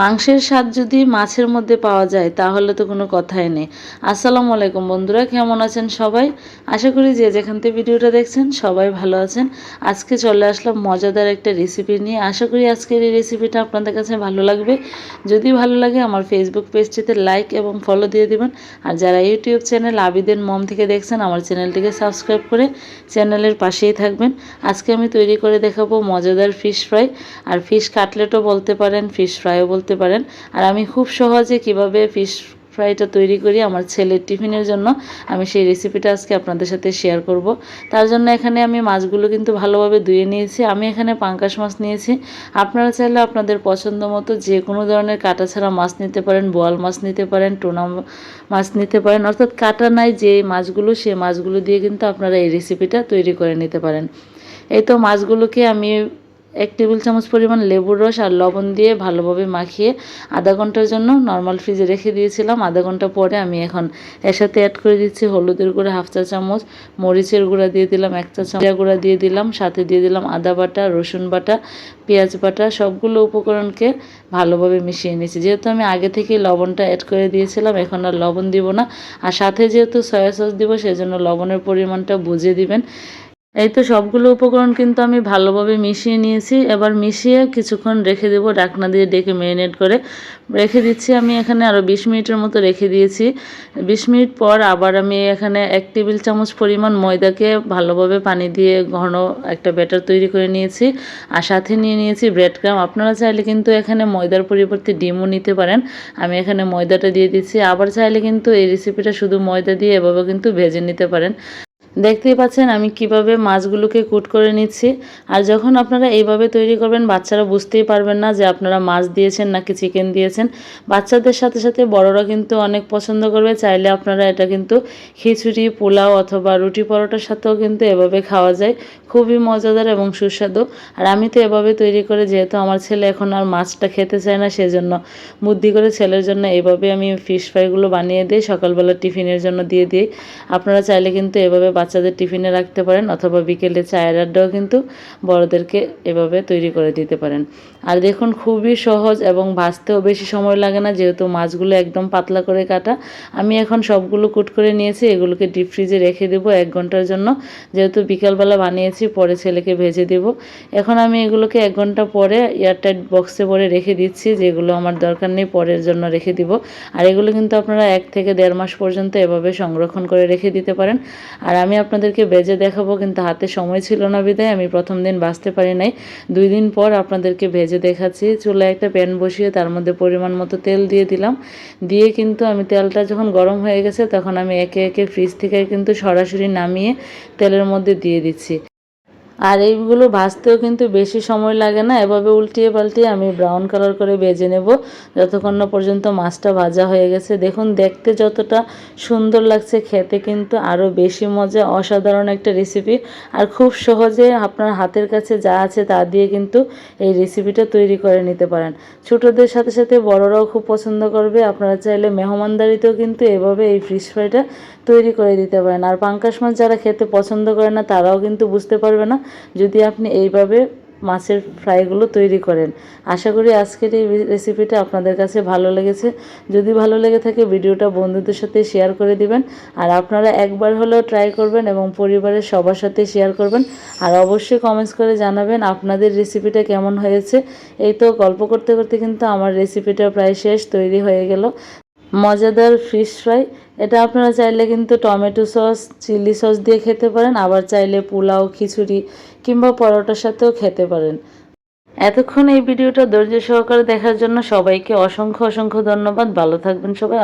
মাংসের স্বাদ যদি মাছের মধ্যে পাওয়া যায়, তাহলে তো কোনো কথাই নেই। আসসালামু আলাইকুম বন্ধুরা, কেমন আছেন সবাই? আশা করি যে যেখান থেকে ভিডিওটা দেখছেন, সবাই ভালো আছেন। আজকে চলে আসলাম মজাদার একটা রেসিপি নিয়ে। আশা করি আজকের এই রেসিপিটা আপনাদের কাছে ভালো লাগবে। যদি ভালো লাগে, আমার ফেসবুক পেজটিতে লাইক এবং ফলো দিয়ে দিবেন। আর যারা ইউটিউব চ্যানেল আবিদের মম থেকে দেখছেন, আমার চ্যানেলটিকে সাবস্ক্রাইব করে চ্যানেলের পাশেই থাকবেন। আজকে আমি তৈরি করে দেখাবো মজাদার ফিশ ফ্রাই আর ফিশ কাটলেটও বলতে পারেন ফিশ ফ্রাইও পারেন। আর আমি খুব সহজে কীভাবে ফিশ ফ্রাইটা তৈরি করি আমার ছেলের টিফিনের জন্য, আমি সেই রেসিপিটা আজকে আপনাদের সাথে শেয়ার করব। তার জন্য এখানে আমি মাছগুলো কিন্তু ভালোভাবে ধুয়ে নিয়েছি। আমি এখানে পাঙ্কাশ মাছ নিয়েছি। আপনারা চাইলে আপনাদের পছন্দ মতো যে কোনো ধরনের কাটা ছাড়া মাছ নিতে পারেন, বোয়াল মাছ নিতে পারেন, টোনা মাছ নিতে পারেন, অর্থাৎ কাটা নাই যে মাছগুলো, সে মাছগুলো দিয়ে কিন্তু আপনারা এই রেসিপিটা তৈরি করে নিতে পারেন। এই তো মাছগুলোকে আমি এক টেবিল চামচ পরিমাণ লেবুর রস আর লবণ দিয়ে ভালোভাবে মাখিয়ে আধা ঘণ্টার জন্য নর্মাল ফ্রিজে রেখে দিয়েছিলাম। আধা ঘণ্টা পরে আমি এখন এর সাথে অ্যাড করে দিচ্ছি হলুদের গুঁড়া হাফ চা চামচ, মরিচের গুঁড়া দিয়ে দিলাম এক চা চামচ গুঁড়া দিয়ে দিলাম, সাথে দিয়ে দিলাম আদা বাটা, রসুন বাটা, পেঁয়াজ বাটা, সবগুলো উপকরণকে ভালোভাবে মিশিয়ে নিয়েছি। যেহেতু আমি আগে থেকেই লবণটা অ্যাড করে দিয়েছিলাম, এখন আর লবণ দিব না। আর সাথে যেহেতু সয়া সস দিব, সেজন্য লবণের পরিমাণটা বুঝে দিবেন। এই তো সবগুলো উপকরণ কিন্তু আমি ভালোভাবে মিশিয়ে নিয়েছি। এবার মিশিয়ে কিছুক্ষণ রেখে দেবো ডাকনা দিয়ে ডেকে ম্যারিনেট করে। রেখে দিচ্ছি আমি এখানে আরও বিশ মিনিটের মতো রেখে দিয়েছি। বিশ মিনিট পর আবার আমি এখানে এক টেবিল চামচ পরিমাণ ময়দাকে ভালোভাবে পানি দিয়ে ঘন একটা ব্যাটার তৈরি করে নিয়েছি আর সাথে নিয়ে নিয়েছি ব্রেড ক্রাম। আপনারা চাইলে কিন্তু এখানে ময়দার পরিবর্তে ডিমও নিতে পারেন। আমি এখানে ময়দাটা দিয়ে দিচ্ছি। আবার চাইলে কিন্তু এই রেসিপিটা শুধু ময়দা দিয়ে এভাবে কিন্তু ভেজে নিতে পারেন। দেখতেই পাচ্ছেন আমি কীভাবে মাছগুলোকে কুট করে নিচ্ছি। আর যখন আপনারা এইভাবে তৈরি করবেন, বাচ্চারা বুঝতেই পারবেন না যে আপনারা মাছ দিয়েছেন নাকি চিকেন দিয়েছেন। বাচ্চাদের সাথে সাথে বড়রা কিন্তু অনেক পছন্দ করবে। চাইলে আপনারা এটা কিন্তু খিচুড়ি, পোলাও অথবা রুটি পরোটার সাথেও কিন্তু এভাবে খাওয়া যায়। খুবই মজাদার এবং সুস্বাদু। আর আমি তো এভাবে তৈরি করে, যেহেতু আমার ছেলে এখন আর মাছটা খেতে চায় না, সেজন্য বুদ্ধি করে ছেলের জন্য এভাবে আমি ফিশ ফ্রাইগুলো বানিয়ে দিই। সকালবেলা টিফিনের জন্য দিয়ে দিই। আপনারা চাইলে কিন্তু এভাবে বাচ্চাদের টিফিনে রাখতে পারেন অথবা বিকেলে চায়ের আড্ডাও কিন্তু বড়দেরকে এভাবে তৈরি করে দিতে পারেন। আর দেখুন, খুবই সহজ এবং ভাজতেও বেশি সময় লাগে না, যেহেতু মাছগুলো একদম পাতলা করে কাটা। আমি এখন সবগুলো কুট করে নিয়েছি, এগুলোকে ডিপ ফ্রিজে রেখে দেবো এক ঘণ্টার জন্য। যেহেতু বিকালবেলা বানিয়েছি, পরে ছেলেকে ভেজে দেব। এখন আমি এগুলোকে এক ঘণ্টা পরে এয়ারটাইট বক্সে পরে রেখে দিচ্ছি, যেগুলো আমার দরকার নেই, পরের জন্য রেখে দিব। আর এগুলো কিন্তু আপনারা এক থেকে দেড় মাস পর্যন্ত এভাবে সংরক্ষণ করে রেখে দিতে পারেন। আর আমি আপনাদেরকে ভেজে দেখাবো, কিন্তু হাতে সময় ছিল না বিদায়, আমি প্রথম দিন বাঁচতে পারি নাই। দুই দিন পর আপনাদেরকে ভেজে দেখাচ্ছি। চুলায় একটা প্যান বসিয়ে তার মধ্যে পরিমাণ মতো তেল দিয়ে দিলাম। দিয়ে কিন্তু আমি তেলটা যখন গরম হয়ে গেছে, তখন আমি একে একে ফ্রিজ থেকে কিন্তু সরাসরি নামিয়ে তেলের মধ্যে দিয়ে দিচ্ছি। আর এইগুলো ভাজতেও কিন্তু বেশি সময় লাগে না। এভাবে উল্টিয়ে পাল্টিয়ে আমি ব্রাউন কালার করে বেজে নেব। যতক্ষণ না পর্যন্ত মাছটা ভাজা হয়ে গেছে। দেখুন, দেখতে যতটা সুন্দর লাগছে, খেতে কিন্তু আরও বেশি মজা, অসাধারণ একটা রেসিপি আর খুব সহজে আপনার হাতের কাছে যা আছে তা দিয়ে কিন্তু এই রেসিপিটা তৈরি করে নিতে পারেন। ছোটোদের সাথে সাথে বড়রাও খুব পছন্দ করবে। আপনারা চাইলে মেহমানদারিতেও কিন্তু এভাবে এই ফিশ ফ্রাইটা তৈরি করে দিতে পারেন। আর পাঙ্কাশ মাছ যারা খেতে পছন্দ করে না, তারাও কিন্তু বুঝতে পারবে না যদি আপনি এইভাবে মাছের ফ্রাইগুলো তৈরি করেন। আশা করি আজকের এই রেসিপিটা আপনাদের কাছে ভালো লেগেছে। যদি ভালো লেগে থাকে ভিডিওটা বন্ধুদের সাথে শেয়ার করে দিবেন। আর আপনারা একবার হলেও ট্রাই করবেন এবং পরিবারের সবার সাথে শেয়ার করবেন। আর অবশ্যই কমেন্টস করে জানাবেন আপনাদের রেসিপিটা কেমন হয়েছে। এই তো গল্প করতে করতে কিন্তু আমার রেসিপিটা প্রায় শেষ, তৈরি হয়ে গেল। মজাদার ফিশ ফ্রাই এটা আপনারা চাইলে কিন্তু টমেটো সস চিলি সস দিয়ে খেতে পারেন। আবার চাইলে পোলাও, খিচুড়ি কিংবা পরোটার সাথেও খেতে পারেন। এতক্ষণ এই ভিডিওটা ধৈর্য সহকারে দেখার জন্য সবাইকে অসংখ্য অসংখ্য ধন্যবাদ। ভালো থাকবেন সবাই।